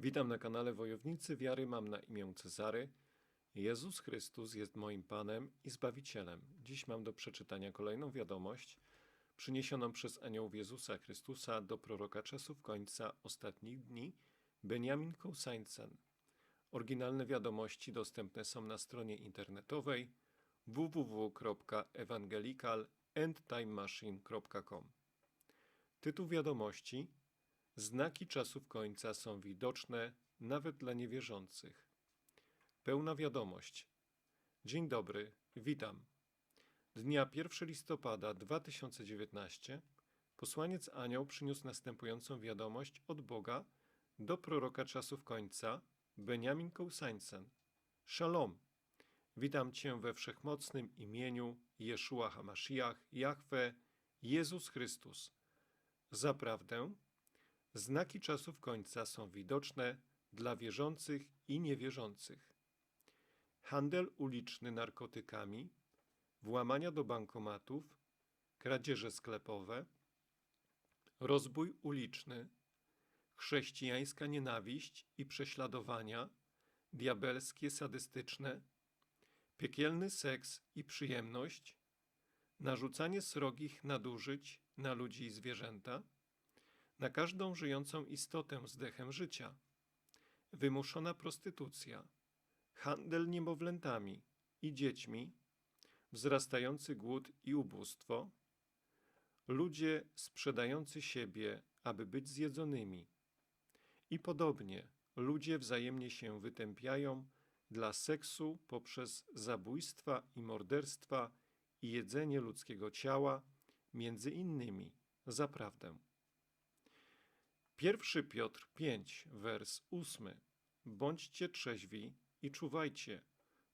Witam na kanale Wojownicy Wiary, mam na imię Cezary. Jezus Chrystus jest moim Panem i Zbawicielem. Dziś mam do przeczytania kolejną wiadomość przyniesioną przez aniołów Jezusa Chrystusa do proroka czasów końca ostatnich dni, Benjamin Koussainsen. Oryginalne wiadomości dostępne są na stronie internetowej www.evangelicalendtimemachine.com. Tytuł wiadomości Znaki czasów końca są widoczne nawet dla niewierzących. Pełna wiadomość. Dzień dobry, witam. Dnia 1 listopada 2019 posłaniec Anioł przyniósł następującą wiadomość od Boga do proroka czasów końca, Benjamin Koussainsen. Shalom. Witam Cię we wszechmocnym imieniu Jeszua Hamashiach, Jahwe, Jezus Chrystus. Zaprawdę, Znaki czasów końca są widoczne dla wierzących i niewierzących. Handel uliczny narkotykami, włamania do bankomatów, kradzieże sklepowe, rozbój uliczny, chrześcijańska nienawiść i prześladowania, diabelskie sadystyczne, piekielny seks i przyjemność, narzucanie srogich nadużyć na ludzi i zwierzęta – na każdą żyjącą istotę z dechem życia, wymuszona prostytucja, handel niemowlętami i dziećmi, wzrastający głód i ubóstwo, ludzie sprzedający siebie, aby być zjedzonymi. I podobnie ludzie wzajemnie się wytępiają dla seksu poprzez zabójstwa i morderstwa i jedzenie ludzkiego ciała, między innymi, zaprawdę. 1 Piotr 5, wers 8. Bądźcie trzeźwi i czuwajcie,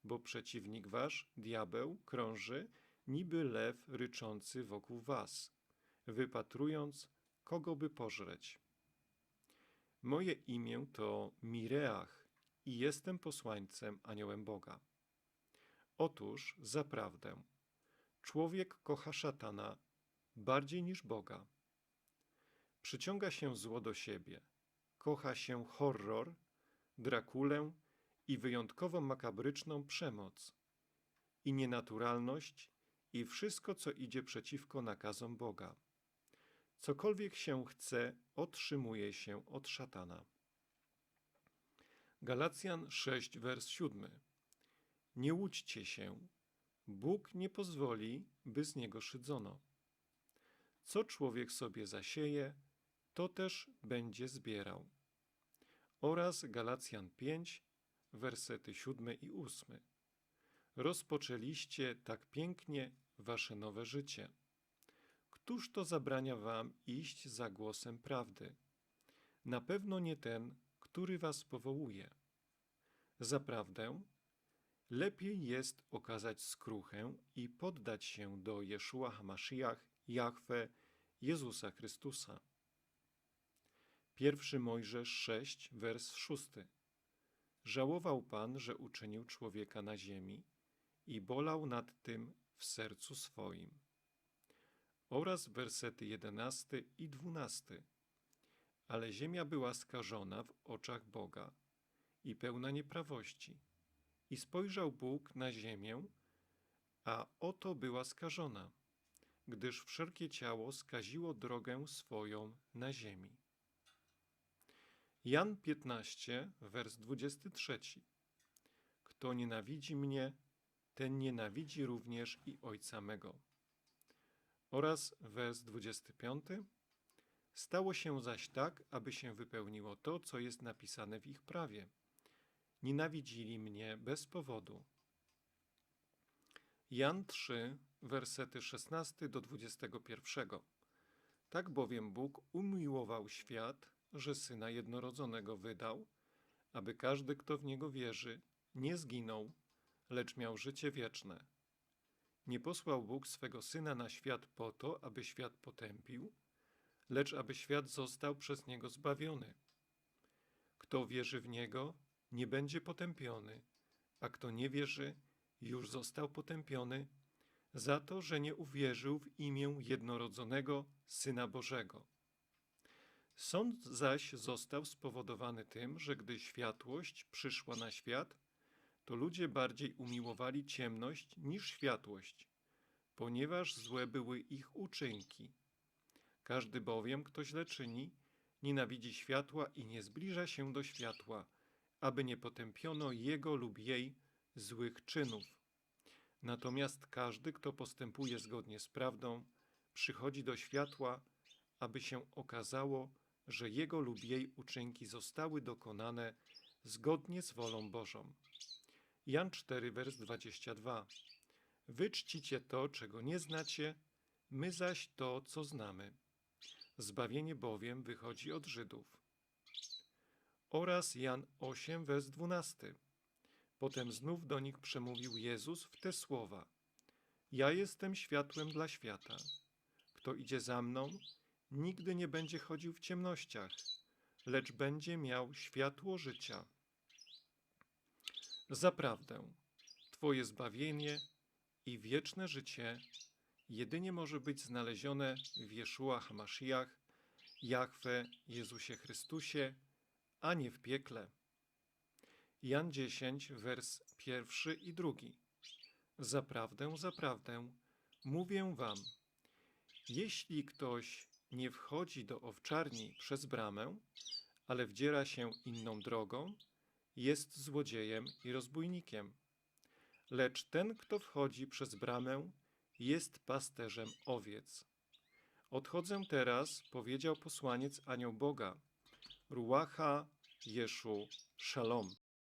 bo przeciwnik wasz, diabeł, krąży, niby lew ryczący wokół was, wypatrując, kogo by pożreć. Moje imię to Mireach i jestem posłańcem aniołem Boga. Otóż, zaprawdę, człowiek kocha szatana bardziej niż Boga Przyciąga się zło do siebie. Kocha się horror, Drakulę i wyjątkowo makabryczną przemoc, i nienaturalność, i wszystko, co idzie przeciwko nakazom Boga. Cokolwiek się chce, otrzymuje się od szatana. Galacjan 6, wers 7. Nie łudźcie się, Bóg nie pozwoli, by z niego szydzono. Co człowiek sobie zasieje, to też będzie zbierał. Oraz Galacjan 5, wersety 7 i 8. Rozpoczęliście tak pięknie wasze nowe życie. Któż to zabrania wam iść za głosem prawdy? Na pewno nie ten, który was powołuje. Zaprawdę, lepiej jest okazać skruchę i poddać się do Jeszua Hamashiach, Jahwe, Jezusa Chrystusa. Pierwszy Mojżesz 6, wers 6. Żałował Pan, że uczynił człowieka na ziemi i bolał nad tym w sercu swoim. Oraz wersety 11 i 12. Ale ziemia była skażona w oczach Boga i pełna nieprawości. I spojrzał Bóg na ziemię, a oto była skażona, gdyż wszelkie ciało skaziło drogę swoją na ziemi. Jan 15, wers 23. Kto nienawidzi mnie, ten nienawidzi również i Ojca mego. Oraz wers 25. Stało się zaś tak, aby się wypełniło to, co jest napisane w ich prawie. Nienawidzili mnie bez powodu. Jan 3, wersety 16 do 21. Tak bowiem Bóg umiłował świat, że Syna Jednorodzonego wydał, aby każdy, kto w Niego wierzy, nie zginął, lecz miał życie wieczne. Nie posłał Bóg swego Syna na świat po to, aby świat potępił, lecz aby świat został przez Niego zbawiony. Kto wierzy w Niego, nie będzie potępiony, a kto nie wierzy, już został potępiony za to, że nie uwierzył w imię jednorodzonego Syna Bożego. Sąd zaś został spowodowany tym, że gdy światłość przyszła na świat, to ludzie bardziej umiłowali ciemność niż światłość, ponieważ złe były ich uczynki. Każdy bowiem, kto źle czyni, nienawidzi światła i nie zbliża się do światła, aby nie potępiono jego lub jej złych czynów. Natomiast każdy, kto postępuje zgodnie z prawdą, przychodzi do światła, aby się okazało, że jego lub jej uczynki zostały dokonane zgodnie z wolą Bożą. Jan 4, wers 22. Wy czcicie to, czego nie znacie, my zaś to, co znamy. Zbawienie bowiem wychodzi od Żydów. Oraz Jan 8, wers 12. Potem znów do nich przemówił Jezus w te słowa: Ja jestem światłem dla świata. Kto idzie za mną, nigdy nie będzie chodził w ciemnościach, lecz będzie miał światło życia. Zaprawdę, Twoje zbawienie i wieczne życie jedynie może być znalezione w Jeszua Hamashiach, Jahwe Jezusie Chrystusie, a nie w piekle. Jan 10, wers pierwszy i drugi. Zaprawdę, zaprawdę, mówię wam, jeśli ktoś nie wchodzi do owczarni przez bramę, ale wdziera się inną drogą, jest złodziejem i rozbójnikiem. Lecz ten, kto wchodzi przez bramę, jest pasterzem owiec. Odchodzę teraz, powiedział posłaniec anioł Boga, Ruacha Jeszu Shalom.